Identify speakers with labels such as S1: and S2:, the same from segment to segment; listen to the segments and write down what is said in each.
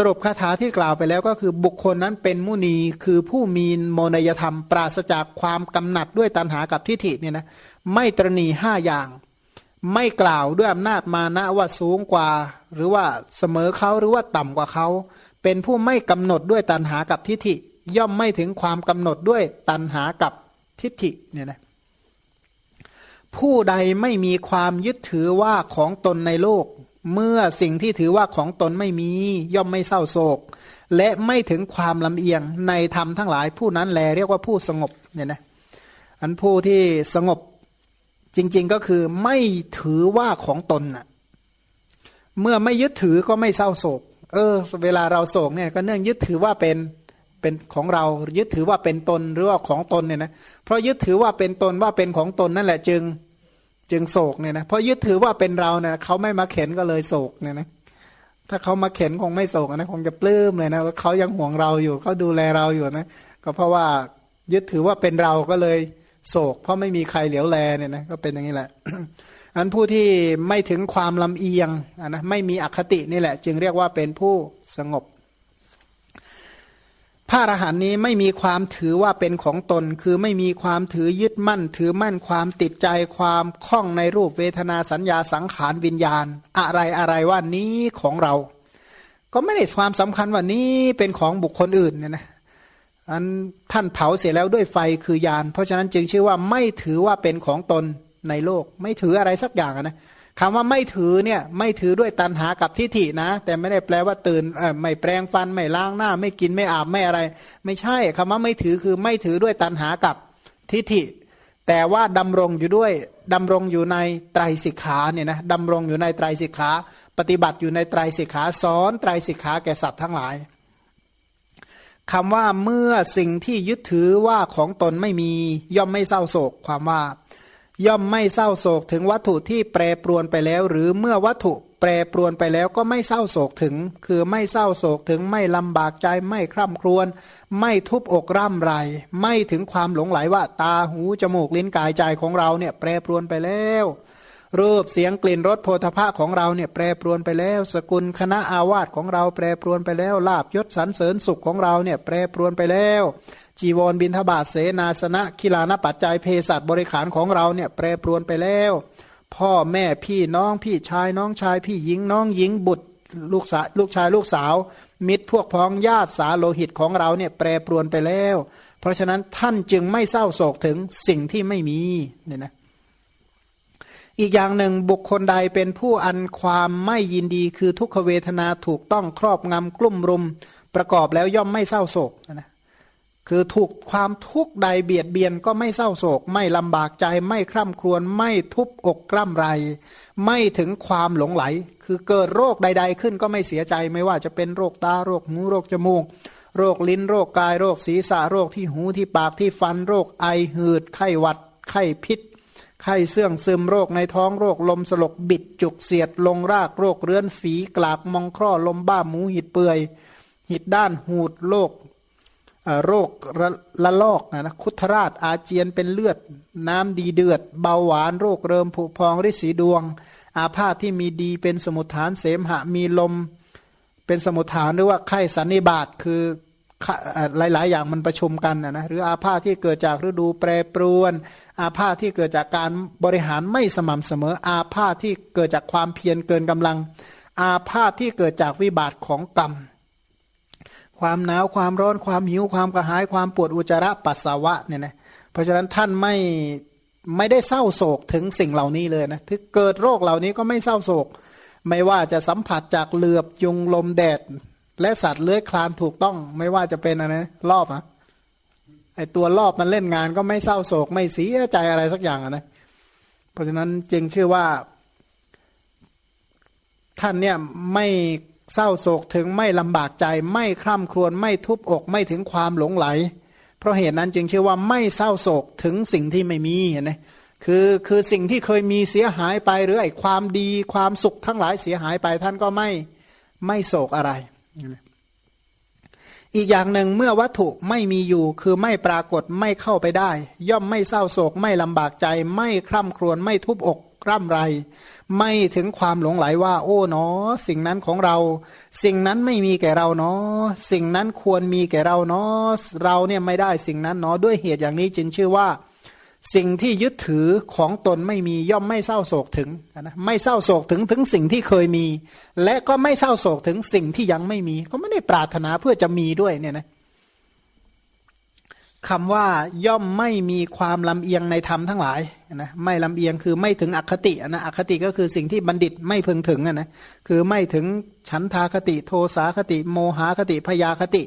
S1: สรุปคาถาที่กล่าวไปแล้วก็คือบุคคลนั้นเป็นมุนีคือผู้มีโมนยธรรม ปราศจากความกำหนัดด้วยตัณหากับทิฏฐิเนี่ยนะไม่ตรณีห้าอย่าง ไม่กล่าวด้วยอำนาจมานะว่าสูงกว่า หรือว่าเสมอเขาหรือว่าต่ำกว่าเขา เป็นผู้ไม่กำหนดด้วยตัณหากับทิฏฐิ ย่อมไม่ถึงความกำหนดด้วยตัณหากับทิฏฐิเนี่ยนะผู้ใดไม่มีความยึดถือว่าของตนในโลก เมื่อสิ่งที่ถือว่าของตนไม่มีย่อมไม่เศร้าโศก และไม่ถึงความลำเอียงในธรรมทั้งหลายผู้นั้นแลเรียกว่าผู้สงบเนี่ยนะอันผู้ที่สงบจริง ๆก็คือไม่ถือว่าของตนน่ะเมื่อไม่ยึดถือก็ไม่เศร้าโศก เออ เวลาเราโศกเนี่ยก็เนื่องยึดถือว่าเป็นเป็นของเรายึดถือว่าเป็นตนหรือว่าของตนเนี่ยนะเพราะยึดถือว่าเป็นตนว่าเป็นของตนนั่นแหละจึง จึงโศกเนี่ยนะเพราะยึดถือว่าเป็นเราเนี่ยเขาไม่มาเข็นก็เลยโศกเนี่ยนะถ้าเขามาเข็นคงไม่โศกนะคงจะปลื้มเลยนะว่าเขายังห่วงเราอยู่เขาดูแลเราอยู่นะก็เพราะว่ายึดถือว่าเป็นเราก็เลยโศก เพราะไม่มีใครเหลียวแลเนี่ยนะก็เป็นอย่างนี้แหละอันผู้ที่ไม่ถึงความลำเอียงนะไม่มีอคตินี่แหละ จึงเรียกว่าเป็นผู้สงบ พระอรหันต์นี้ไม่มีความถือว่าเป็นของตน คือไม่มีความถือยึดมั่น ถือมั่นความติดใจความคล้องในรูปเวทนาสัญญาสังขารวิญญาณ อะไรอะไรว่านี้ของเรา ก็ไม่ได้ความสำคัญว่านี้เป็นของบุคคลอื่นเนี่ยนะอันท่านเผาเสียแล้วด้วยไฟคือยาน เพราะฉะนั้นจึงชื่อว่าไม่ถือว่าเป็นของตนในโลก ไม่ถืออะไรสักอย่างนะ คำว่าไม่ถือเนี่ยไม่ถือด้วยตันหากับทิฏฐินะ แต่ไม่ได้แปลว่าตื่นไม่แปลงฟันไม่ล้างหน้า ไม่กินไม่อาบไม่อะไร ไม่ใช่คำว่าไม่ถือคือไม่ถือด้วยตันหากับทิฏฐิ แต่ว่าดำรงอยู่ด้วยดำรงอยู่ในไตรสิกขาเนี่ยนะดำรงอยู่ในไตรสิกขา ปฏิบัติอยู่ในไตรสิกขาสอนไตรสิกขาแก่สัตว์ทั้งหลายคำว่าเมื่อสิ่งที่ยึดถือว่าของตนไม่มีย่อมไม่เศร้าโศกความว่า ย่อมไม่เศร้าโศกถึงวัตถุที่แปรปรวนไปแล้ว หรือเมื่อวัตถุแปรปรวนไปแล้วก็ไม่เศร้าโศกถึง คือไม่เศร้าโศกถึงไม่ลำบากใจไม่คร่ำครวญไม่ทุบอกร่ำไร ไม่ถึงความหลงไหลว่าตาหูจมูกลิ้นกายใจของเราเนี่ยแปรปรวนไปแล้ว รูปเสียงกลิ่นรสโพธภะของเราเนี่ยแปรปรวนไปแล้ว สกุลคณะอาวาสของเราแปรปรวนไปแล้วลาบยศสรรเสริญสุขของเราเนี่ยแปรปรวนไปแล้ว จีวรบินทบาทเสนาสนะคิลานปัจจัยเพศัตบริขารของเราเนี่ยแปรปรวนไปแล้ว พ่อแม่พี่น้องพี่ชายน้องชายพี่หญิงน้องหญิงบุตรลูกสาวลูกชายลูกสาว มิตรพวกพ้องญาติสาโลหิตของเราเนี่ยแปรปรวนไปแล้ว เพราะฉะนั้นท่านจึงไม่เศร้าโศกถึงสิ่งที่ไม่มีเนี่ยนะอีกอย่างหนึ่งบุคคลใดเป็นผู้อันความไม่ยินดีคือทุกขเวทนาถูกต้องครอบงำกลุ่มรุม ประกอบแล้วย่อมไม่เศร้าโศกนะ คือถูกความทุกข์ใดเบียดเบียนก็ไม่เศร้าโศก ไม่ลำบากใจไม่คร่ำครวญไม่ทุบอกกล้ำไร ไม่ถึงความหลงไหล คือเกิดโรคใด ๆ ขึ้นก็ไม่เสียใจไม่ว่าจะเป็นโรคตาโรคหูโรคจมูก โรคลิ้นโรคกายโรคศีรษะโรคที่หูที่ปากที่ฟันโรคไอหืด ไข้หวัด ไข้พิษ ไข้เสื่องซึมโรคในท้องโรคลมสลบบิดจุกเสียดลงรากโรคเรื้อนฝีกลาบมองคร่อลมบ้าหมูหิดเปื่อยหิดด้านหูดโรค โรคละลอกนะคุทราชอาเจียนเป็นเลือด น้ำดีเดือด เบาหวานโรคเริมผุพองริสีดวง อาพาธที่มีดีเป็นสมุทฐานเสมหะมีลม เป็นสมุทฐานหรือว่าไข้สันนิบาตคือหลาย ๆ อย่างมันประชุมกันนะหรืออาพาธที่เกิดจากฤดูแปรปรวน อาพาธที่เกิดจากการบริหารไม่สม่ำเสมอ อาพาธที่เกิดจากความเพียรเกินกำลัง อาพาธที่เกิดจากวิบากของกรรม ความหนาวความร้อนความหิวความกระหายความปวดอุจจาระปัสสาวะเนี่ยนะเพราะฉะนั้นท่านไม่ไม่ได้เศร้าโศกถึงสิ่งเหล่านี้เลยนะที่เกิดโรคเหล่านี้ก็ไม่เศร้าโศก ไม่ว่าจะสัมผัสจากเหลือบยุงลมแดด และสัตว์เลื้อยคลานถูกต้อง ไม่ว่าจะเป็นอะไรรอบอะไอตัวรอบมันเล่นงานก็ไม่เศร้าโศก ไม่เสียใจอะไรสักอย่างนะเพราะฉะนั้นจึงเชื่อว่าท่านเนี่ยไม่ เศร้าโศกถึงไม่ลำบากใจ ไม่คร่ำครวญไม่ทุบอก ไม่ถึงความหลงไหล เพราะเหตุนั้นจึงเชื่อว่าไม่เศร้าโศกถึงสิ่งที่ไม่มีเห็นไหมคือคือสิ่งที่เคยมีเสียหายไปหรือไอ้ความดีความสุขทั้งหลายเสียหายไปท่านก็ไม่ไม่โศกอะไร อีกอย่างหนึ่งเมื่อวัตถุไม่มีอยู่คือไม่ปรากฏไม่เข้าไปได้ ย่อมไม่เศร้าโศกไม่ลำบากใจ ไม่คร่ำครวญไม่ทุบอก ร่ำไร ไม่ถึงความหลงไหลว่า โอ้เนอ สิ่งนั้นของเรา สิ่งนั้นไม่มีแก่เราเนาะสิ่งนั้นควรมีแก่เราเนาะเราเนี่ยไม่ได้สิ่งนั้นเนาะด้วยเหตุอย่างนี้จึงชื่อว่า สิ่งที่ยึดถือของตนไม่มีย่อมไม่เศร้าโศกถึงนะไม่เศร้าโศกถึงถึงสิ่งที่เคยมี และก็ไม่เศร้าโศกถึงสิ่งที่ยังไม่มี ก็ไม่ได้ปรารถนาเพื่อจะมีด้วยเนี่ยนะคำว่าย่อมไม่มีความลำเอียงในธรรมทั้งหลาย นะไม่ลำเอียงคือไม่ถึงอคตินะอคติก็คือสิ่งที่บัณฑิตไม่พึงถึงนะคือไม่ถึงฉันทาคติโทสาคติ โมหาคติพยาคติ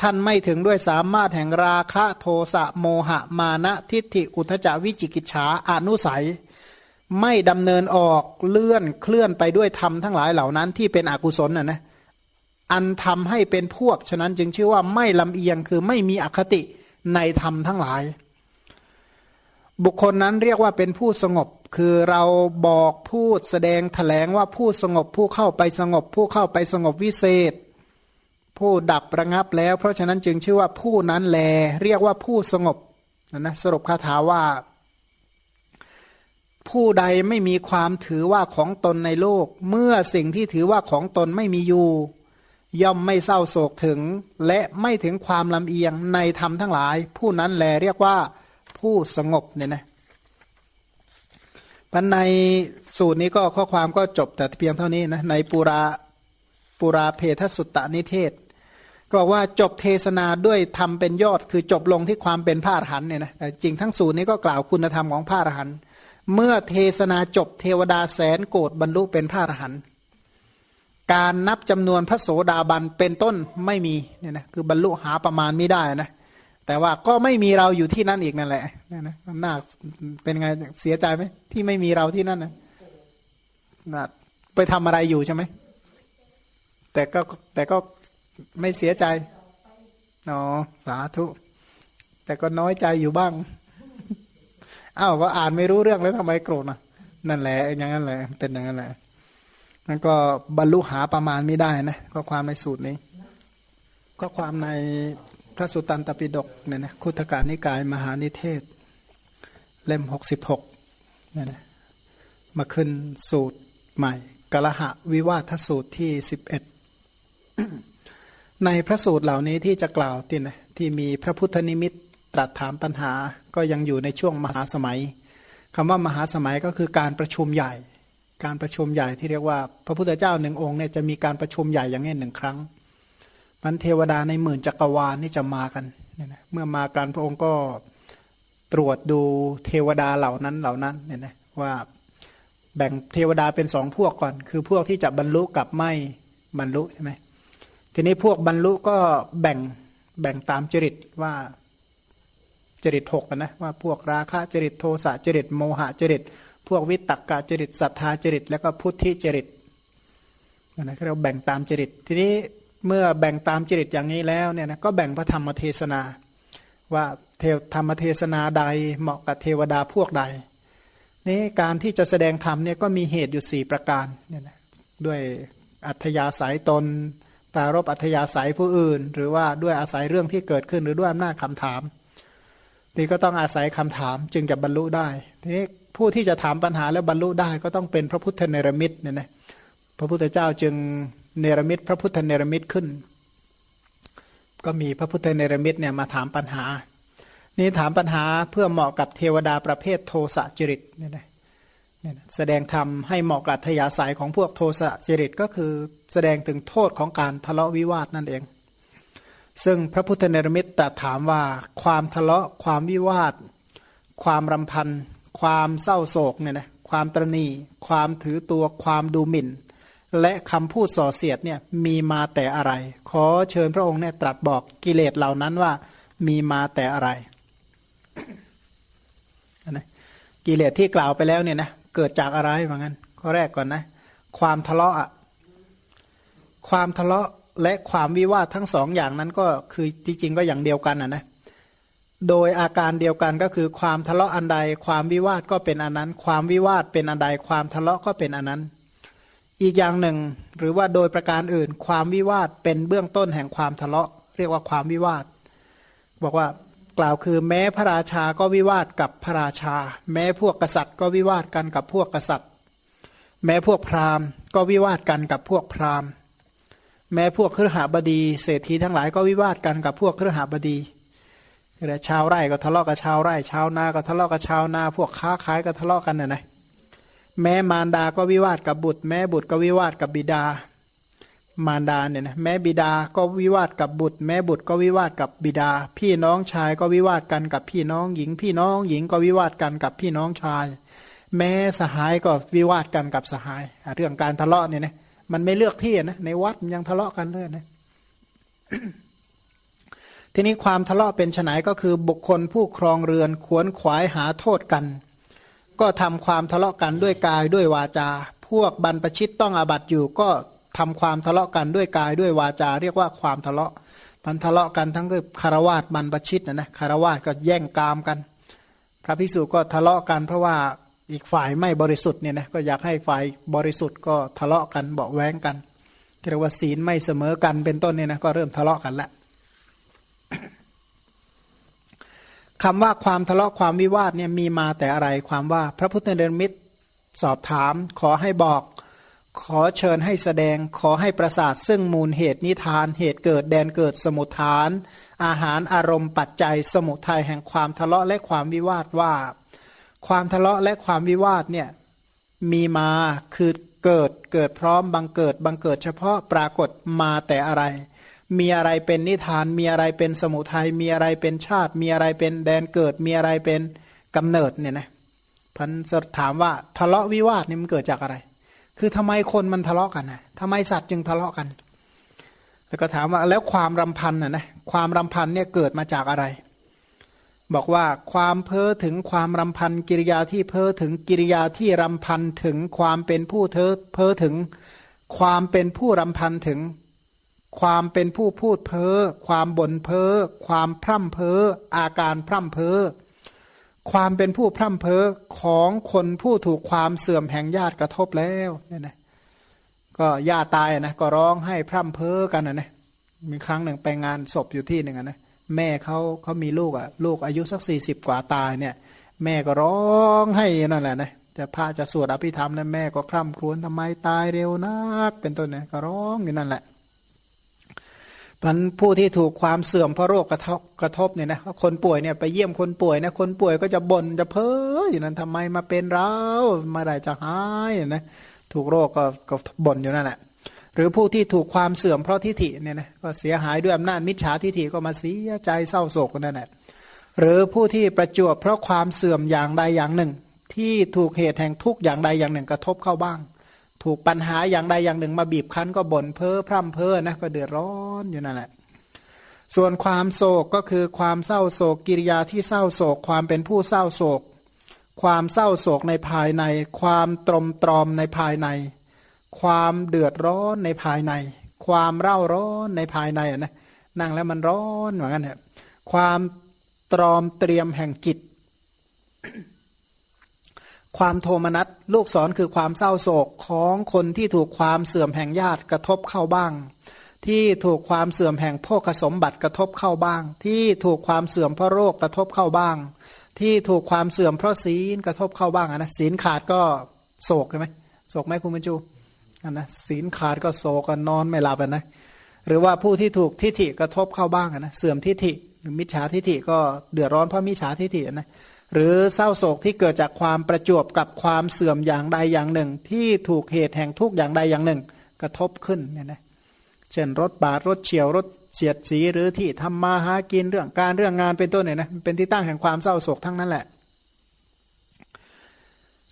S1: ท่านไม่ถึงด้วยสามารถแห่งราคะโทสะโมหะมานะทิฏฐิอุทจาวิจิกิจฉาอนุสัย ไม่ดำเนินออกเลื่อนเคลื่อนไปด้วยธรรมทั้งหลายเหล่านั้นที่เป็นอกุศลนะนะอันทำให้เป็นพวก ฉะนั้นจึงชื่อว่าไม่ลำเอียงคือไม่มีอคติในธรรมทั้งหลาย บุคคลนั้นเรียกว่าเป็นผู้สงบ คือเราบอกพูดแสดงถแถลงว่าผู้สงบผู้เข้าไปสงบ ผู้เข้าไปสงบวิเศษ ผู้ดับระงับแล้ว เพราะฉะนั้นจึงชื่อว่าผู้นั้นแล เรียกว่าผู้สงบนะนะสรุปคาถาว่า ผู้ใดไม่มีความถือว่าของตนในโลก เมื่อสิ่งที่ถือว่าของตนไม่มีอยู่ ย่อมไม่เศร้าโศกถึง และไม่ถึงความลำเอียงในธรรมทั้งหลาย ผู้นั้นแลเรียกว่า ผู้สงบเนี่ยนะปันในสูตรนี้ก็ข้อความก็จบแต่เพียงเท่านี้นะในปุราปุราเพทสุตตนิเทศ ก็บอกว่าจบเทศนาด้วยทำเป็นยอดคือจบลงที่ความเป็นพระอรหันต์เนี่ยนะแต่จริงทั้งสูตรนี้ก็กล่าวคุณธรรมของพระอรหันต์เมื่อเทศนาจบเทวดาแสนโกรธบรรลุเป็นพระอรหันต์การนับจำนวนพระโสดาบันเป็นต้นไม่มีเนี่ยนะคือบรรลุหาประมาณไม่ได้นะ แต่ว่าก็ไม่มีเราอยู่ที่นั่นอีกนั่นแหละนะนะน่าเป็นไงเสียใจไหมที่ไม่มีเราที่นั่นนะนะไปทำอะไรอยู่ใช่ไหมแต่ก็แต่ก็ไม่เสียใจอ๋อสาธุ แต่ก็น้อยใจอยู่บ้างอ้าวก็อ่านไม่รู้เรื่องแล้วทำไมโกรธนะนั่นแหละอย่างนั้นแหละเป็นอย่างนั้นแหละนั่นก็บรรลุหาประมาณไม่ได้นะก็ความในสูตรนี้ก็ความใน พระสุตตันตปิฎกเนี่ยนะคุถการนิกายมหานิเทศ เล่มหกสิบหกเนี่ยนะมาขึ้นสูตรใหม่กละหะวิวาทสูตรที่สิบเอ็ดในพระสูตรเหล่านี้ที่จะกล่าวตินะที่มีพระพุทธนิมิตตรัสถามปัญหาก็ยังอยู่ในช่วงมหาสมัยคำว่ามหาสมัยก็คือการประชุมใหญ่ การประชุมใหญ่ที่เรียกว่า พระพุทธเจ้าหนึ่งองค์เนี่ยจะมีการประชุมใหญ่อย่างนี้หนึ่งครั้ง มันเทวดาในหมื่นจักรวาลนี่จะมากันเนี่ยนะเมื่อมากันพระองค์ก็ตรวจดูเทวดาเหล่านั้นเหล่านั้นเนี่ยนะว่าแบ่งเทวดาเป็นสองพวกก่อน คือพวกที่จะบรรลุกับไม่บรรลุใช่ไหมทีนี้พวกบรรลุก็แบ่งแบ่งตามจริตว่าจริตหกนะว่าพวกราคะจริตโทสะจริตโมหะจริต พวกวิตกกาจริตศรัทธาจริต แล้วก็พุทธิจริตนะเราแบ่งตามจริต ทีนี้ เมื่อแบ่งตามจริตอย่างนี้แล้วเนี่ยนะก็แบ่งพระธรรมเทศนา ว่าเทวธรรมเทศนาใดเหมาะกับเทวดาพวกใดนี่การที่จะแสดงธรรมเนี่ยก็มีเหตุอยู่สี่ประการเนี่ยนะด้วยอัธยาศัยตนปารบอัธยาศัยผู้อื่น หรือว่าด้วยอาศัยเรื่องที่เกิดขึ้นหรือด้วยอำนาจคำถามนี่ก็ต้องอาศัยคำถามจึงจะบรรลุได้ ทีนี้ผู้ที่จะถามปัญหาแล้วบรรลุได้ก็ต้องเป็นพระพุทธเนรมิตเนี่ยนะพระพุทธเจ้าจึง เนรมิต พระพุทธเนรมิตขึ้น ก็มีพระพุทธเนรมิตเนี่ยมาถามปัญหา นี่ถามปัญหาเพื่อเหมาะกับเทวดาประเภทโทสะจริตเนี่ยนะแสดงธรรมให้เหมาะกับทยาสายของพวกโทสะจริตก็คือแสดงถึงโทษของการทะเลาะวิวาทนั่นเอง ซึ่งพระพุทธเนรมิตตรัสถามว่าความทะเลาะความวิวาท ความรำพันความเศร้าโศกเนี่ยนะความตรณี ความถือตัวความดูหมิ่น และคำพูดส่อเสียดเนี่ยมีมาแต่อะไร ขอเชิญพระองค์เนี่ยตรัสบอกกิเลสเหล่านั้นว่ามีมาแต่อะไรนะกิเลสที่กล่าวไปแล้วเนี่ยนะเกิดจากอะไรเหมือนกันข้อแรกก่อนนะ ความทะเลาะอะความทะเลาะและความวิวาททั้งสองอย่างนั้นก็คือจริงๆก็อย่างเดียวกันอะนะโดยอาการเดียวกันก็คือความทะเลาะอันใด ความวิวาทก็เป็นอันนั้น ความวิวาทเป็นอันใด ความทะเลาะก็เป็นอันนั้น อีกอย่างหนึ่ง หรือว่าโดยประการอื่น ความวิวาทเป็นเบื้องต้นแห่งความทะเลาะ เรียกว่าความวิวาท บอกว่ากล่าวคือแม้พระราชาก็วิวาทกับพระราชา แม้พวกกษัตริย์ก็วิวาทกันกับพวกกษัตริย์ แม้พวกพราหมณ์ ก็วิวาทกันกับพวกพราหมณ์ แม้พวกเครือหาบดี เศรษฐีทั้งหลายก็วิวาทกันกับพวกเครือหาบดีแต่ชาวไร่ก็ทะเลาะกับชาวไร่ ชาวนาก็ทะเลาะกับชาวนา พวกค้าขายก็ทะเลาะกันน่ะนะ แม้มารดาก็วิวาทกับบุตร แม้บุตรก็วิวาทกับบิดา มารดาเนี่ยนะแม้บิดาก็วิวาทกับบุตร แม้บุตรก็วิวาทกับบิดา พี่น้องชายก็วิวาทกันกับพี่น้องหญิง พี่น้องหญิงก็วิวาทกันกับพี่น้องชาย แม้สหายก็วิวาทกันกับสหาย เรื่องการทะเลาะเนี่ยนะมันไม่เลือกที่นะในวัดมันยังทะเลาะกันเลยนะทีนี้ความทะเลาะเป็นไนก็คือบุคคลผู้ครองเรือนขวนขวายหาโทษกัน ก็ทำความทะเลาะกันด้วยกายด้วยวาจา พวกบรรพชิตต้องอาบัตอยู่ ก็ทำความทะเลาะกันด้วยกายด้วยวาจา เรียกว่าความทะเลาะมันทะเลาะกันทั้งคือคารวาสบรรพชิตนะนะคารวาสก็แย่งกามกัน พระภิกษุก็ทะเลาะกันเพราะว่าอีกฝ่ายไม่บริสุทธิ์เนี่ยนะก็อยากให้ฝ่ายบริสุทธิ์ก็ทะเลาะกันเบาแว้งกันเรียกว่าศีลไม่เสมอกันเป็นต้นเนี่ยนะก็เริ่มทะเลาะกันแล้ว คำว่าความทะเลาะความวิวาทเนี่ยมีมาแต่อะไรความว่าพระพุทธเดชมิตรสอบถาม ขอให้บอก ขอเชิญให้แสดง ขอให้ประสาทซึ่งมูลเหตุนิทาน เหตุเกิดแดนเกิดสมุทฐาน อาหารอารมณ์ปัจจัย สมุทัยแห่งความทะเลาะและความวิวาทว่า ความทะเลาะและความวิวาทเนี่ยมีมาคือเกิดเกิดพร้อมบังเกิดบังเกิดเฉพาะปรากฏมาแต่อะไร มีอะไรเป็นนิทาน มีอะไรเป็นสมุทัย มีอะไรเป็นชาติ มีอะไรเป็นแดนเกิด มีอะไรเป็นกำเนิดเนี่ยนะพันถามว่าทะเลาะวิวาทนี่มันเกิดจากอะไร คือทำไมคนมันทะเลาะกันนะทำไมสัตว์จึงทะเลาะกัน แล้วก็ถามว่าแล้วความรำพันน่ะนะ ความรำพันเนี่ยเกิดมาจากอะไร บอกว่าความเพ้อถึงความรำพันกิริยาที่เพ้อถึงกิริยาที่รำพันถึงความเป็นผู้เธอเพ้อถึงความเป็นผู้รำพันถึง ความเป็นผู้พูดเพ้อ ความบ่นเพ้อ ความพร่ำเพ้อ อาการพร่ำเพ้อ ความเป็นผู้พร่ำเพ้อของคนผู้ถูกความเสื่อมแห่งญาติกระทบแล้วเนี่ยนะก็ญาติตายนะก็ร้องให้พร่ำเพ้อกันนะนะมีครั้งหนึ่งไปงานศพอยู่ที่หนึ่งนะแม่เขาเขามีลูกอะลูกอายุสักสี่สิบกว่าตายเนี่ย แม่ก็ร้องให้นั่นแหละนะจะพาจะสวดอภิธรรมนะแม่ก็คร่ำครวญทำไมตายเร็วนักเป็นต้นเนี่ยก็ร้องอยู่นั่นแหละ มันผู้ที่ถูกความเสื่อมเพราะโรคกระทบกระทบเนี่ยนะคนป่วยเนี่ยไปเยี่ยมคนป่วยนะคนป่วยก็จะบ่นจะเพ้ออยู่นั้นทำไมมาเป็นเราเมื่อไรจะหายนะถูกโรคก็ก็บ่นอยู่นั่นแหละหรือผู้ที่ถูกความเสื่อมเพราะทิฏฐิเนี่ยนะก็เสียหายด้วยอำนาจมิจฉาทิฏฐิก็มาเสียใจเศร้าโศกนั่นแหละหรือผู้ที่ประจวบเพราะความเสื่อมอย่างใดอย่างหนึ่ง ที่ถูกเหตุแห่งทุกอย่างใดอย่างหนึ่งกระทบเข้าบ้าง ถูกปัญหาอย่างใดอย่างหนึ่งมาบีบคั้นก็บ่นเพ้อพร่ำเพ้อนะก็เดือดร้อนอยู่นั่นแหละ ส่วนความโศกก็คือความเศร้าโศกกิริยาที่เศร้าโศก ความเป็นผู้เศร้าโศก ความเศร้าโศกในภายใน ความตรมตรอมในภายใน ความเดือดร้อนในภายใน ความเร่าร้อนในภายในนะนั่งแล้วมันร้อนเหมือนกันเนี่ยความตรอมเตรียมแห่งจิต ความโทมนัสลูกศรคือความเศร้าโศกของคนที่ถูกความเสื่อมแห่งญาติกระทบเข้าบ้าง ที่ถูกความเสื่อมแห่งโภคสมบัติกระทบเข้าบ้าง ที่ถูกความเสื่อมเพราะโรคกระทบเข้าบ้าง ที่ถูกความเสื่อมเพราะศีลกระทบเข้าบ้างนะศีลขาดก็โศกใช่ไหมโศกไหมคุณบรรจุนะศีลขาดก็โศกนอนไม่หลับนะหรือว่าผู้ที่ถูกทิฏฐิกระทบเข้าบ้างนะเสื่อมทิฏฐิมิจฉาทิฏฐิก็เดือดร้อนเพราะมิจฉาทิฏฐินะ หรือเศร้าโศกที่เกิดจากความประจวบกับความเสื่อมอย่างใดอย่างหนึ่ง ที่ถูกเหตุแห่งทุกอย่างใดอย่างหนึ่ง กระทบขึ้นเนี่ยนะเช่นรถบาดรถเฉียวรถเสียดสีหรือที่ทำมาหากินเรื่องการเรื่องงานเป็นต้นเนี่ยนะเป็นที่ตั้งแห่งความเศร้าโศกทั้งนั้นแหละ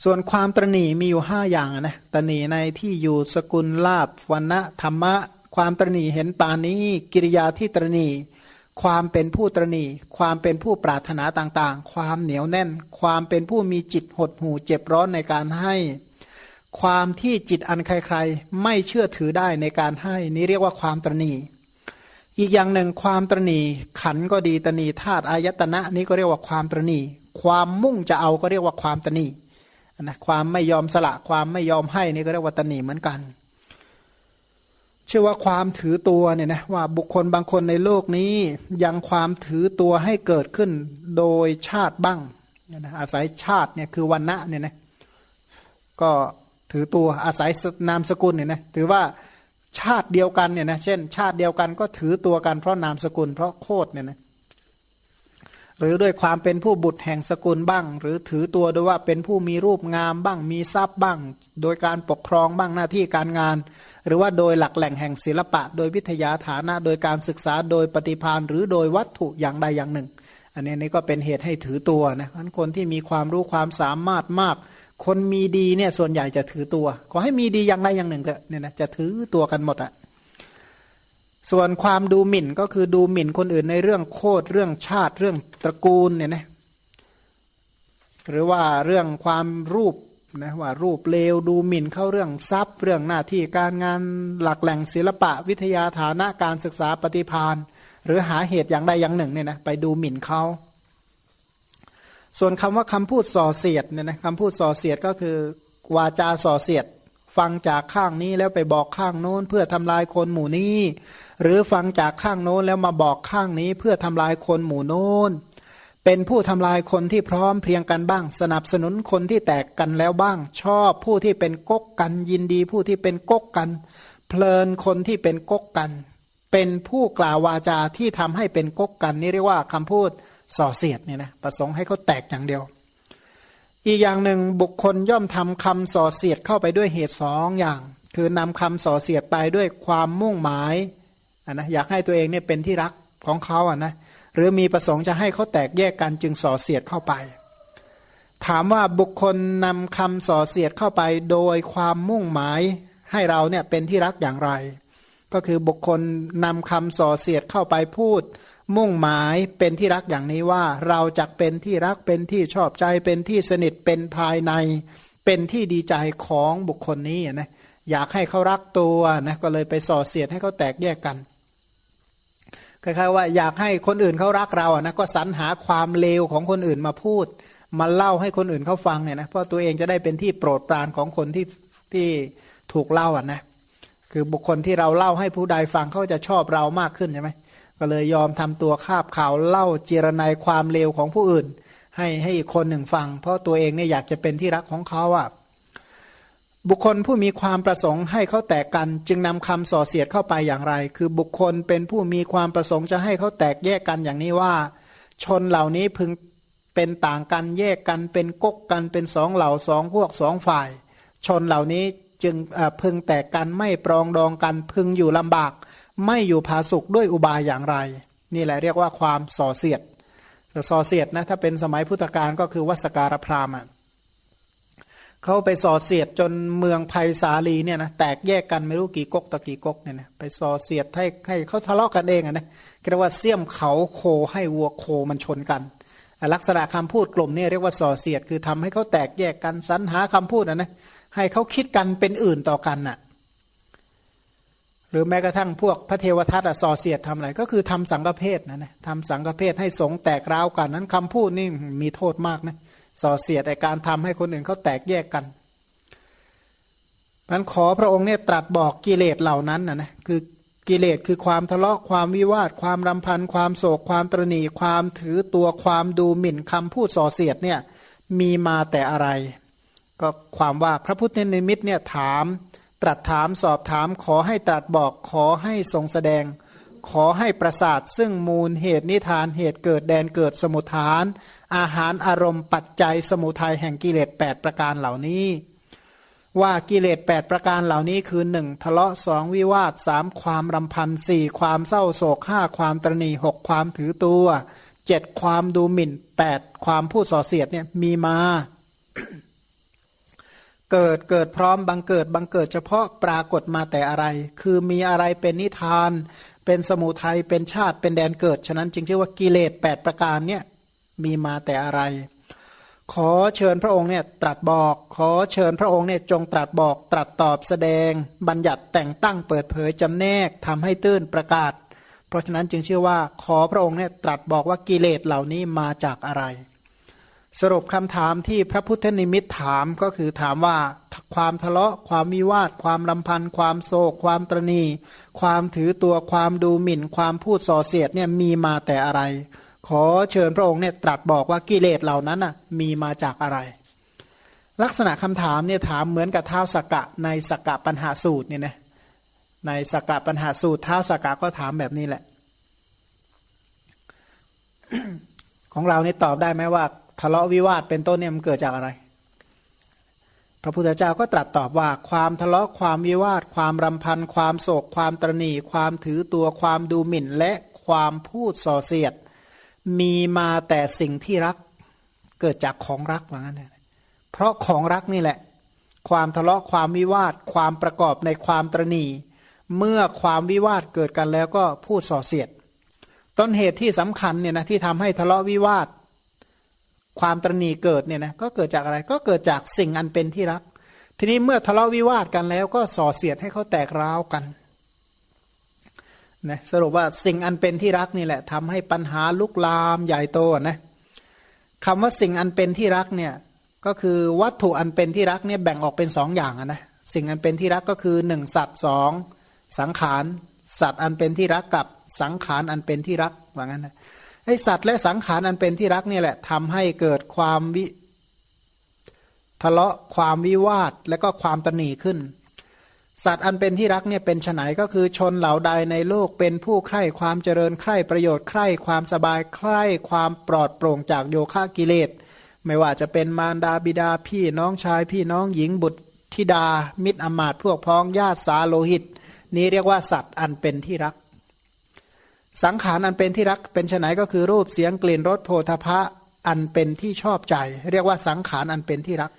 S1: ส่วนความตรณีมีอยู่ห้าอย่างนะตรณีในที่อยู่สกุลลาบวันณะธรรมะ ความตรณีเห็นปานนี้ กิริยาที่ตรณี ความเป็นผู้ตรณี ความเป็นผู้ปรารถนาต่างๆ ความเหนียวแน่น ความเป็นผู้มีจิตหดหู่เจ็บร้อนในการให้ ความที่จิตอันใครๆ ไม่เชื่อถือได้ในการให้ นี้เรียกว่าความตรณี อีกอย่างหนึ่งความตรณี ขันก็ดีตรณีธาตุอายตนะนี้ก็เรียกว่าความตรณี ความมุ่งจะเอาก็เรียกว่าความตรณีนะความไม่ยอมสละความไม่ยอมให้นี่ก็เรียกว่าตรณีเหมือนกัน ชื่อว่าความถือตัวเนี่ยนะว่าบุคคลบางคนในโลกนี้ยังความถือตัวให้เกิดขึ้นโดยชาติบ้างนะอาศัยชาติเนี่ยคือวันณะเนี่ยนะก็ถือตัวอาศัยนามสกุลเนี่ยนะถือว่าชาติเดียวกันเนี่ยนะเช่น ชาติเดียวกันก็ถือตัวกันเพราะนามสกุลเพราะโคดเนี่ยนะ หรือด้วยความเป็นผู้บุตรแห่งสกุลบ้าง หรือถือตัวด้วยว่าเป็นผู้มีรูปงามบ้างมีทรัพย์บ้าง โดยการปกครองบ้างหน้าที่การงาน หรือว่าโดยหลักแหล่งแห่งศิลปะ โดยวิทยาฐานะ โดยการศึกษาโดยปฏิพานหรือโดยวัตถุอย่างใดอย่างหนึ่ง อันนี้นี่ก็เป็นเหตุให้ถือตัวนะคนที่มีความรู้ความสามารถมาก คนมีดีเนี่ยส่วนใหญ่จะถือตัว ขอให้มีดีอย่างใดอย่างหนึ่งเนี่ยนะจะถือตัวกันหมดอะ ส่วนความดูหมิ่นก็คือดูหมิ่นคนอื่นในเรื่องโคดเรื่องชาติเรื่องตระกูลเนี่ยนะหรือว่าเรื่องความรูปนะว่ารูปเลวดูหมิ่นเข้าเรื่องทรัพย์ เรื่องหน้าที่การงานหลักแหล่งศิลปะวิทยาฐานะการศึกษาปฏิพานหรือหาเหตุอย่างใดอย่างหนึ่งเนี่ยนะไปดูหมิ่นเขาส่วนคำว่าคำพูดส่อเสียดเนี่ยนะคำพูดส่อเสียดก็คือวาจาส่อเสียด ฟังจากข้างนี้แล้วไปบอกข้างโน้น เพื่อทำลายคนหมู่นี้ หรือฟังจากข้างโน้นแล้วมาบอกข้างนี้เพื่อทำลายคนหมู่โน้น เป็นผู้ทำลายคนที่พร้อมเพียงกันบ้าง สนับสนุนคนที่แตกกันแล้วบ้าง ชอบผู้ที่เป็นก๊กกันยินดีผู้ที่เป็นก๊กกัน เพลินคนที่เป็นก๊กกัน เป็นผู้กล่าววาจาที่ทำให้เป็นก๊กกันนี่เรียกว่าคำพูดส่อเสียดเนี่ยนะประสงค์ให้เขาแตกอย่างเดียว อีกอย่างหนึ่งบุคคลย่อมทำคำส่อเสียดเข้าไปด้วยเหตุสองอย่าง คือนำคำส่อเสียดไปด้วยความมุ่งหมายนนะอยากให้ตัวเองเนี่ยเป็นที่รักของเขาอะนะหรือมีประสงค์จะให้เขาแตกแยกกันจึงส่อเสียดเข้าไป ถามว่าบุคคลนำคำส่อเสียดเข้าไปโดยความมุ่งหมายให้เราเนี่ยเป็นที่รักอย่างไร ก็คือบุคคลนำคำส่อเสียดเข้าไปพูด มุ่งหมายเป็นที่รักอย่างนี้ว่าเราจะเป็นที่รักเป็นที่ชอบใจเป็นที่สนิทเป็นภายใน เป็นที่ดีใจของบุคคลนี้นะอยากให้เขารักตัวนะก็เลยไปส่อเสียดให้เขาแตกแยกกันคล้ายๆว่าอยากให้คนอื่นเขารักเราอะนะก็สรรหาความเลวของคนอื่นมาพูด มาเล่าให้คนอื่นเขาฟังเนี่ยนะเพราะตัวเองจะได้เป็นที่โปรดปรานของคนที่ที่ถูกเล่าอะนะคือบุคคลที่เราเล่าให้ผู้ใดฟังเขาจะชอบเรามากขึ้นใช่ไหม ก็เลยยอมทำตัวคาบข่าวเล่าเจรนายความเลวของผู้อื่น ให้ให้อีกคนหนึ่งฟัง เพราะตัวเองเนี่ยอยากจะเป็นที่รักของเขาอะบุคคลผู้มีความประสงค์ให้เขาแตกกัน จึงนำคำส่อเสียดเข้าไปอย่างไร คือบุคคลเป็นผู้มีความประสงค์จะให้เขาแตกแยกกันอย่างนี้ว่า ชนเหล่านี้พึงเป็นต่างกันแยกกันเป็นกกกันเป็นสองเหล่าสองพวกสองฝ่าย ชนเหล่านี้จึงพึงแตกกันไม่ปรองดองกันพึงอยู่ลำบาก ไม่อยู่ผาสุกด้วยอุบายอย่างไร นี่แหละเรียกว่าความส่อเสียดส่อเสียดนะถ้าเป็นสมัยพุทธกาลก็คือวัสการพราหมอะเขาไปส่อเสียดจนเมืองไผ่สาลีเนี่ยนะแตกแยกกันไม่รู้กี่ก๊กตะกี่ก๊กเนี่ยนะไปส่อเสียดให้ให้เขาทะเลาะกันเองอะนะเรียกว่าเสี่ยมเขาโคให้วัวโคมันชนกันลักษณะคำพูดกลุ่มนี้เรียกว่าส่อเสียดคือทำให้เขาแตกแยกกันสรรหาคำพูดอะนะให้เขาคิดกันเป็นอื่นต่อกันอะ หรือแม้กระทั่งพวกพระเทวทัตส่อเสียดทำอะไร ก็คือทำสังฆเพศนะนะทำสังฆเพศให้สงแตกร้าวกันนั้นคำพูดนี่มีโทษมากนะส่อเสียดในการทำให้คนอื่นเขาแตกแยกกันมันขอพระองค์เนี่ยตรัสบอกกิเลสเหล่านั้นนะนะคือกิเลสคือความทะเลาะความวิวาท ความรำพันความโศกความตรณีความถือตัวความดูหมิ่นคำพูดส่อเสียดเนี่ยมีมาแต่อะไร ก็ความว่าพระพุทธนิมิตเนี่ยถาม ตรัสถามสอบถามขอให้ตรัสบอกขอให้ทรงแสดง ขอให้ประสาทซึ่งมูลเหตุนิทานเหตุเกิดแดนเกิดสมุทฐาน อาหารอารมณ์ปัจจัยสมุทัยแห่งกิเลส8ประการเหล่านี้ ว่ากิเลส8ประการเหล่านี้คือหนึ่งทะเลาะสองวิวาทสามความรำพันสี่ความเศร้าโศกห้าความตรณีหกความถือตัวเจ็ดความดูหมิ่นแปดความพูดส่อเสียดเนี่ยมีมา เกิดเกิดพร้อมบังเกิดบังเกิดเฉพาะปรากฏมาแต่อะไร คือมีอะไรเป็นนิทาน เป็นสมุทัยเป็นชาติเป็นแดนเกิด ฉะนั้นจึงชื่อว่ากิเลส8ประการเนี่ยมีมาแต่อะไร ขอเชิญพระองค์เนี่ยตรัสบอก ขอเชิญพระองค์เนี่ยจงตรัสบอกตรัสตอบแสดง บัญญัติแต่งตั้งเปิดเผยจำแนกทำให้ตื้นประกาศ เพราะฉะนั้นจึงเชื่อว่าขอพระองค์เนี่ยตรัสบอกว่ากิเลสเหล่านี้มาจากอะไร สรุปคำถามที่พระพุทธนิมิตถามก็คือถามว่าความทะเลาะความวิวาท ความลำพันธ์ความโศก ความตรณี ความถือตัวความดูหมิ่น ความพูดส่อเสียดเนี่ยมีมาแต่อะไร ขอเชิญพระองค์เนี่ยตรัสบอกว่ากิเลสเหล่านั้นน่ะมีมาจากอะไร ลักษณะคำถามเนี่ยถามเหมือนกับเท้าสกกะในสกกะปัญหาสูตรเนี่ยนะในสกกะปัญหาสูตรเท้าสกกะก็ถามแบบนี้แหละ ของเราเนี่ตอบได้ไหมว่าทะเลาะวิวาทเป็นต้นเนี่ยมันเกิดจากอะไร พระพุทธเจ้าก็ตรัสตอบว่าความทะเลาะความวิวาท ความรำพัน ความโศก ความตรณีความถือตัวความดูหมิ่น และความพูดส่อเสียด มีมาแต่สิ่งที่รักเกิดจากของรักว่างั้นเพราะของรักนี่แหละ ความทะเลาะความวิวาท ความประกอบในความตรณีเมื่อความวิวาทเกิดกันแล้วก็พูดส่อเสียด ต้นเหตุที่สำคัญเนี่ยนะที่ทำให้ทะเลาะวิวาท ความตรณีเกิดเนี่ยนะก็เกิดจากอะไรก็เกิดจากสิ่งอันเป็นที่รัก ทีนี้เมื่อทะเลาะวิวาทกันแล้วก็ส่อเสียดให้เขาแตกร้าวกันนะสรุปว่าสิ่งอันเป็นที่รักนี่แหละทำให้ปัญหาลุกลามใหญ่โตนะคำว่าสิ่งอันเป็นที่รักเนี่ยก็คือวัตถุอันเป็นที่รักเนี่ยแบ่งออกเป็นสองอย่างนะสิ่งอันเป็นที่รักก็คือหนึ่งสัตว์สองสังขารสัตว์อันเป็นที่รักกับสังขารอันเป็นที่รักว่างั้นนะ ไอสัตว์และสังขารอันเป็นที่รักเนี่ยแหละทำให้เกิดความวิทะเลาะความวิวาทและก็ความตนีขึ้น สัตว์อันเป็นที่รักเนี่ยเป็นไนก็คือชนเหล่าใดในโลกเป็นผู้ใคร่ความเจริญใคร่ประโยชน์ใคร่ความสบายใคร่ความปลอดโปร่งจากโยคะกิเลส ไม่ว่าจะเป็นมารดาบิดาพี่น้องชายพี่น้องหญิงบุตรธิดา มิตรอมาตพวกพ้องญาติสาโลหิต นี้เรียกว่าสัตว์อันเป็นที่รัก สังขารอันเป็นที่รักเป็นไนก็คือรูปเสียงกลิ่นรสโพธพะอันเป็นที่ชอบใจ เรียกว่าสังขารอันเป็นที่รัก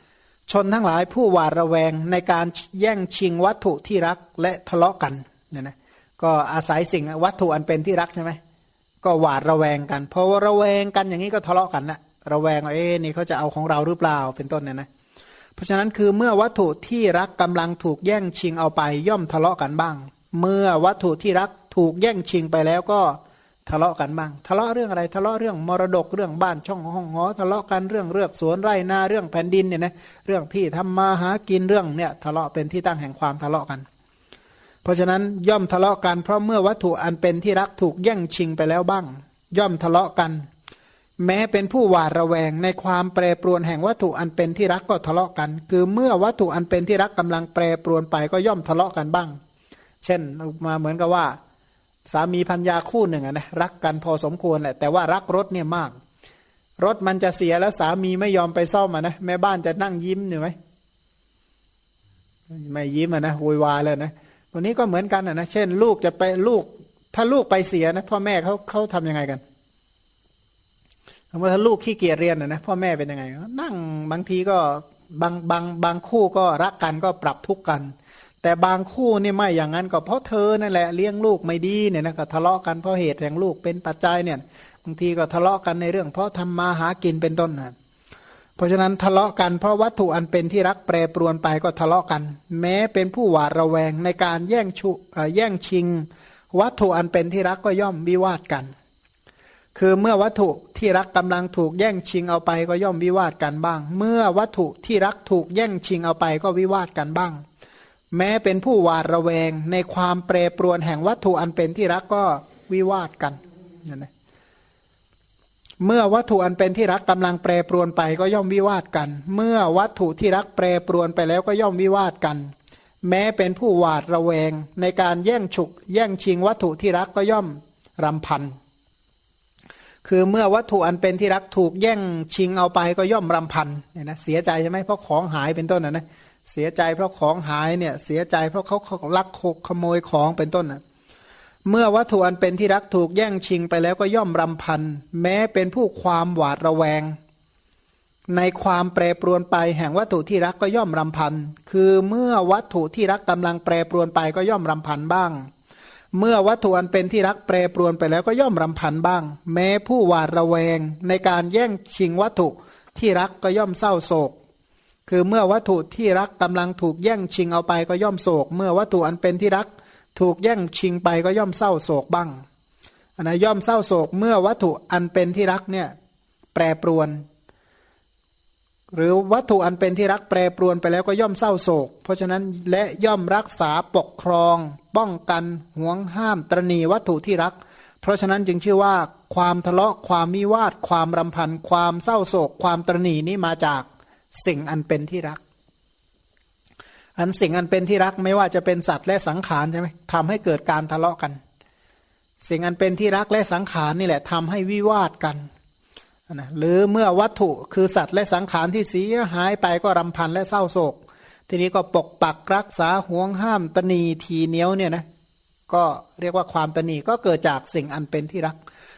S1: ชนทั้งหลายผู้หวาดระแวงในการแย่งชิงวัตถุที่รักและทะเลาะกันเนี่ยนะก็อาศัยสิ่งวัตถุอันเป็นที่รักใช่ไหมก็หวาดระแวงกัน เพราะว่าระแวงกันอย่างนี้ก็ทะเลาะกันนะระแวงว่าเอ๊นี่เขาจะเอาของเราหรือเปล่าเป็นต้นเนี่ยนะเพราะฉะนั้นคือเมื่อวัตถุที่รักกำลังถูกแย่งชิงเอาไปย่อมทะเลาะกันบ้าง เมื่อวัตถุที่รัก ถูกแย่งชิงไปแล้วก็ทะเลาะกันบ้าง ทะเลาะเรื่องอะไร ทะเลาะเรื่องมรดกเรื่องบ้านช่องห้องหอทะเลาะกันเรื่องเลือกสวนไร่นาเรื่องแผ่นดินเนี่ยนะเรื่องที่ทำมาหากินเรื่องเนี่ยทะเลาะเป็นที่ตั้งแห่งความทะเลาะกัน เพราะฉะนั้นย่อมทะเลาะกันเพราะเมื่อวัตถุอันเป็นที่รักถูกแย่งชิงไปแล้วบ้าง ย่อมทะเลาะกัน แม้เป็นผู้หวาดระแวงในความแปรปรวนแห่งวัตถุอันเป็นที่รักก็ทะเลาะกัน คือเมื่อวัตถุอันเป็นที่รักกำลังแปรปรวนไปก็ย่อมทะเลาะกันบ้าง เช่นมาเหมือนกับว่า สามีพัญญาคู่หนึ่งนะรักกันพอสมควรแหละแต่ว่ารักรถเนี่ยมาก รถมันจะเสียแล้วสามีไม่ยอมไปซ่อมอะนะแม่บ้านจะนั่งยิ้มอยู่ไหมไม่ยิ้มอะนะวุ่นวายเลยนะวันนี้ก็เหมือนกันอะนะเช่น ลูกจะไปลูก ถ้าลูกไปเสียนะพ่อแม่เขาเขาทำยังไงกันสมมติถ้าลูกขี้เกียจเรียนอะนะพ่อแม่เป็นยังไงนั่งบางทีก็บางบางบางคู่ก็รักกันก็ปรับทุกข์กัน แต่บางคู่นี่ไม่อย่างนั้นก็เพราะเธอนั่นแหละเลี้ยงลูกไม่ดีเนี่ยนะก็ทะเลาะกันเพราะเหตุแห่งลูกเป็นปัจจัยเนี่ยบางทีก็ทะเลาะกันในเรื่อง เพราะทำมาหากินเป็นต้นนะเพราะฉะนั้นทะเลาะกันเพราะวัตถุอันเป็นที่รักแปรปรวนไปก็ทะเลาะกัน แม้เป็นผู้หวาดระแวงในการแย่งชุแย่งชิง วัตถุอันเป็นที่รักก็ย่อมวิวาทกัน คือเมื่อวัตถุที่รักกำลังถูกแย่งชิงเอาไปก็ย่อมวิวาทกันบ้าง เมื่อวัตถุที่รักถูกแย่งชิงเอาไปก็วิวาทกันบ้าง แม้เป็นผู้หวาดระแวง ในความแปรปรวนแห่งวัตถุอันเป็นที่รักก็วิวาทกันนะเมื่อวัตถุอันเป็นที่รักกำลังแปรปรวนไปก็ย่อมวิวาทกัน เมื่อวัตถุที่รักแปรปรวนไปแล้วก็ย่อมวิวาทกัน แม้เป็นผู้หวาดระแวง ในการแย่งฉุก แย่งชิงวัตถุที่รักก็ย่อมรำพัน คือเมื่อวัตถุอันเป็นที่รักถูกแย่งชิงเอาไปก็ย่อมรำพันเนี่ยนะเสียใจใช่ไหมเพราะของหายเป็นต้นนะนะ เสียใจเพราะของหายเนี่ยเสียใจเพราะเขาลักขกขโมยของเป็นต้นนะเมื่อวัตถุอันเป็นที่รักถูกแย่งชิงไปแล้วก็ย่อมรำพัน แม้เป็นผู้ความหวาดระแวง ในความแปรปรวนไปแห่งวัตถุที่รักก็ย่อมรำพัน คือเมื่อวัตถุที่รักกำลังแปรปรวนไปก็ย่อมรำพันบ้าง เมื่อวัตถุอันเป็นที่รักแปรปรวนไปแล้วก็ย่อมรำพันบ้าง แม้ผู้หวาดระแวง ในการแย่งชิงวัตถุที่รักก็ย่อมเศร้าโศก คือเมื่อวัตถุที่รักกำลังถูกแย่งชิงเอาไปก็ย่อมโศก เมื่อวัตถุอันเป็นที่รักถูกแย่งชิงไปก็ย่อมเศร้าโศกบ้างอันนะย่อมเศร้าโศก เมื่อวัตถุอันเป็นที่รักเนี่ยแปรปรวน หรือวัตถุอันเป็นที่รักแปรปรวนไปแล้วก็ย่อมเศร้าโศก เพราะฉะนั้นและย่อมรักษาปกครอง ป้องกันห่วงห้ามตรณีวัตถุที่รัก เพราะฉะนั้นจึงชื่อว่าความทะเลาะความมิวาทความรำพันความเศร้าโศก ความตรณีนี้มาจาก สิ่งอันเป็นที่รัก อันสิ่งอันเป็นที่รักไม่ว่าจะเป็นสัตว์และสังขารใช่ไหมทำให้เกิดการทะเลาะกัน สิ่งอันเป็นที่รักและสังขารนี่แหละทำให้วิวาทกันนะหรือเมื่อวัตถุคือสัตว์และสังขารที่เสียหายไปก็รำพันและเศร้าโศก ทีนี้ก็ปกปักรักษาห่วงห้ามตนีทีเหนียวเนี่ยนะก็เรียกว่าความตนีก็เกิดจากสิ่งอันเป็นที่รัก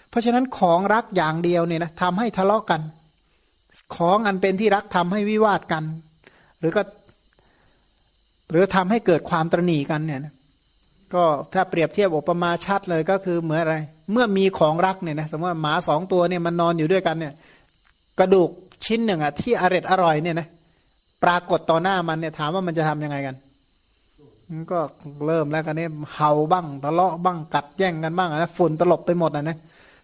S1: เพราะฉะนั้นของรักอย่างเดียวเนี่ยนะทำให้ทะเลาะกัน ของอันเป็นที่รักทำให้วิวาทกัน หรือก็ หรือทำให้เกิดความตรณีกันเนี่ยนะก็ถ้าเปรียบเทียบอุปมาชัดเลยก็คือเหมือนอะไร เมื่อมีของรักเนี่ยนะสมมติว่าหมาสองตัวเนี่ยมันนอนอยู่ด้วยกันเนี่ย กระดูกชิ้นหนึ่งอะที่อร่อยอร่อยเนี่ยนะปรากฏต่อหน้ามันเนี่ยถามว่ามันจะทํำยังไงกันมันก็เริ่มแล้วกันเนี่ยเห่าบ้างทะเลาะบ้างกัดแย่งกันบ้างนะฝุ่นตลบไปหมดนะนะ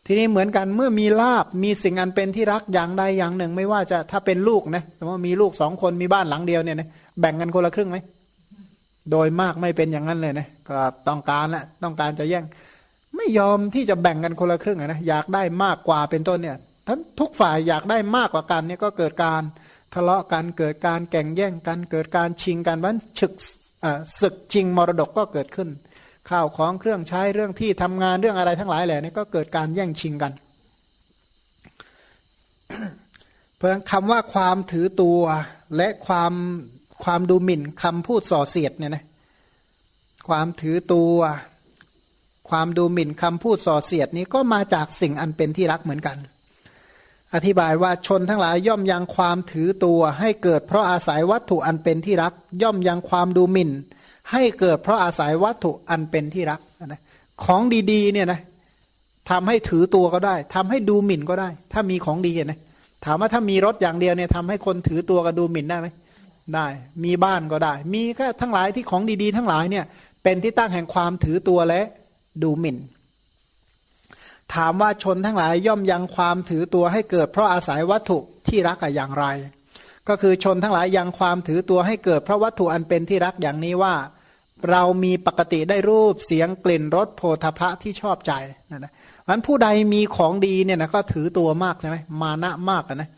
S1: ทีนี้เหมือนกันเมื่อมีลาบมีสิ่งอันเป็นที่รักอย่างใดอย่างหนึ่ง ไม่ว่าจะถ้าเป็นลูกนะสมมติว่ามีลูกสองคนมีบ้านหลังเดียวเนี่ยนะแบ่งกันคนละครึ่งไหมโดยมากไม่เป็นอย่างนั้นเลยนะก็ต้องการละต้องการจะแย่ง ไม่ยอมที่จะแบ่งกันคนละครึ่งนะอยากได้มากกว่าเป็นต้นเนี่ยทั้งทุกฝ่ายอยากได้มากกว่ากันเนี่ยก็เกิดการทะเลาะกันเกิดการแข่งแย่งกัน เกิดการชิงกันวันฉึกศึกชิงมรดกก็เกิดขึ้น ข้าวของเครื่องใช้เรื่องที่ทำงานเรื่องอะไรทั้งหลายแหล่นี่ก็เกิดการแย่งชิงกัน เพราะคำว่าความถือตัวและความความดูหมิ่นคำพูดส่อเสียดเนี่ยนะความถือตัว ความดูหมิ่นคำพูดส่อเสียดนี้ก็มาจากสิ่งอันเป็นที่รักเหมือนกัน อธิบายว่าชนทั้งหลายย่อมยังความถือตัวให้เกิดเพราะอาศัยวัตถุอันเป็นที่รัก ย่อมยังความดูหมิ่น ให้เกิดเพราะอาศัยวัตถุอันเป็นที่รักนะของดีๆเนี่ยนะทำให้ถือตัวก็ได้ทำให้ดูหมิ่นก็ได้ ถ้ามีของดีนะถามว่าถ้ามีรถอย่างเดียวเนี่ยทำให้คนถือตัวกับดูหมิ่นได้ไหมได้ มีบ้านก็ได้ มีแค่ทั้งหลายที่ของดีๆ ทั้งหลายเนี่ย เป็นที่ตั้งแห่งความถือตัวและดูหมิ่น ถามว่าชนทั้งหลายย่อมยังความถือตัวให้เกิด เพราะอาศัยวัตถุที่รักอย่างไร ก็คือชนทั้งหลายยังความถือตัวให้เกิดเพราะวัตถุอันเป็นที่รักอย่างนี้ว่า เรามีปกติได้รูปเสียงกลิ่นรสโพธพะที่ชอบใจนะนะมันผู้ใดมีของดีเนี่ยนะก็ถือตัวมากใช่ไหมมานะมากนะ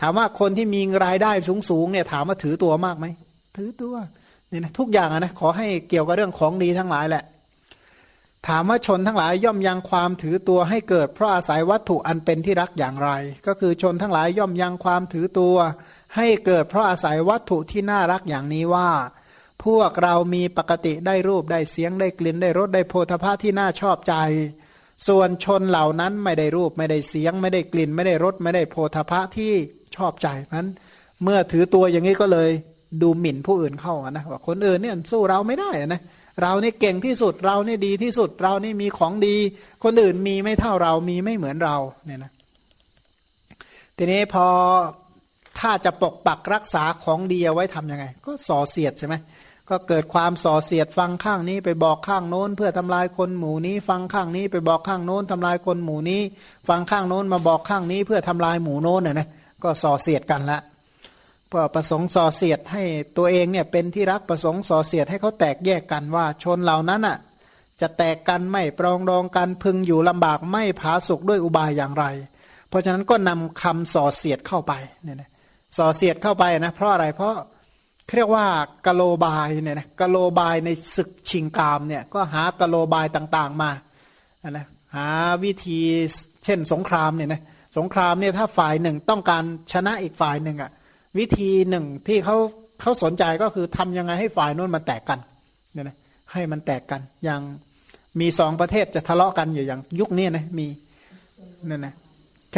S1: ถามว่าคนที่มีรายได้สูงสูงเนี่ยถามว่าถือตัวมากไหมถือตัวเนี่ยนะทุกอย่างนะขอให้เกี่ยวกับเรื่องของดีทั้งหลายแหละ ถามว่าชนทั้งหลายย่อมยังความถือตัวให้เกิด เพราะอาศัยวัตถุอันเป็นที่รักอย่างไร ก็คือชนทั้งหลายย่อมยังความถือตัว ให้เกิดเพราะอาศัยวัตถุที่น่ารักอย่างนี้ว่า พวกเรามีปกติได้รูปได้เสียงได้กลิ่นได้รสได้โพธภาที่น่าชอบใจ ส่วนชนเหล่านั้นไม่ได้รูปไม่ได้เสียง ไม่ได้กลิ่น ไม่ได้รสไม่ได้โพธภาที่ชอบใจนั้น เมื่อถือตัวอย่างนี้ก็เลยดูหมิ่นผู้อื่นเข้านะว่าคนอื่นเนี่ยสู้เราไม่ได้นะเรานี่เก่งที่สุดเรานี่ดีที่สุดเรานี่มีของดี คนอื่นมีไม่เท่าเรามีไม่เหมือนเราเนี่ยนะทีนี้พอถ้าจะปกปักรักษาของดีเอาไว้ทํำยังไง ก็ส่อเสียดใช่ไหม ก็เกิดความส่อเสียดฟังข้างนี้ไปบอกข้างโน้น เพื่อทำลายคนหมู่นี้ ฟังข้างนี้ไปบอกข้างโน้นทำลายคนหมู่นี้ ฟังข้างโน้นมาบอกข้างนี้ เพื่อทำลายหมู่โน้นน่ยนะก็ส่อเสียดกันละเพื่อประสงค์ส่อเสียดให้ตัวเองเนี่ยเป็นที่รักประสงค์ส่อเสียดให้เขาแตกแยกกันว่าชนเหล่านั้นอะจะแตกกันไม่ปรองดองกันพึงอยู่ลำบากไม่ผาสุกด้วยอุบายอย่างไร เพราะฉะนั้นก็นำคำส่อเสียดเข้าไปเนี่ยนะส่อเสียดเข้าไปนะเพราะอะไรเพราะ เรียกว่ากะโลบายเนี่ยนะกะโลบายในศึกชิงกามเนี่ยก็หากะโลบายต่างๆมานะหาวิธีเช่นสงครามเนี่ยนะสงครามเนี่ยถ้าฝ่ายหนึ่งต้องการชนะอีกฝ่ายหนึ่งอะวิธีหนึ่งที่เขาเขาสนใจก็คือทำยังไงให้ฝ่ายโน้นมันแตกกันเนี่ยนะให้มันแตกกันอย่างมีสองประเทศจะทะเลาะกันอยู่อย่างยุคนี้นะมีนั่นนะ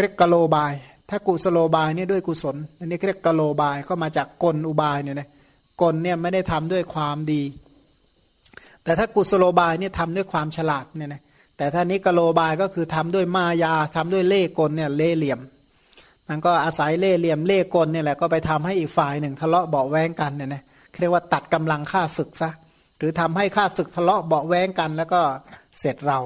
S1: เรียกกโลบาย ถ้ากุสโลบายเนี่ยด้วยกุศล อันนี้เรียกกโลบายก็มาจากกลอุบายเนี่ยนะกลเนี่ยไม่ได้ทำด้วยความดี แต่ถ้ากุสโลบายเนี่ยทำด้วยความฉลาดเนี่ยนะแต่ถ้านิกโลบายก็คือทำด้วยมายาทำด้วยเล่กลเนี่ยเล่เหลี่ยม มันก็อาศัยเล่เหลี่ยมเล่กลเนี่ยแหละก็ไปทำให้อีกฝ่ายหนึ่งทะเลาะเบาแวงกันเนี่ยนะเรียกว่าตัดกำลังฆ่าศึกซะหรือทำให้ฆ่าศึกทะเลาะเบาแวงกันแล้วก็เสร็จเรา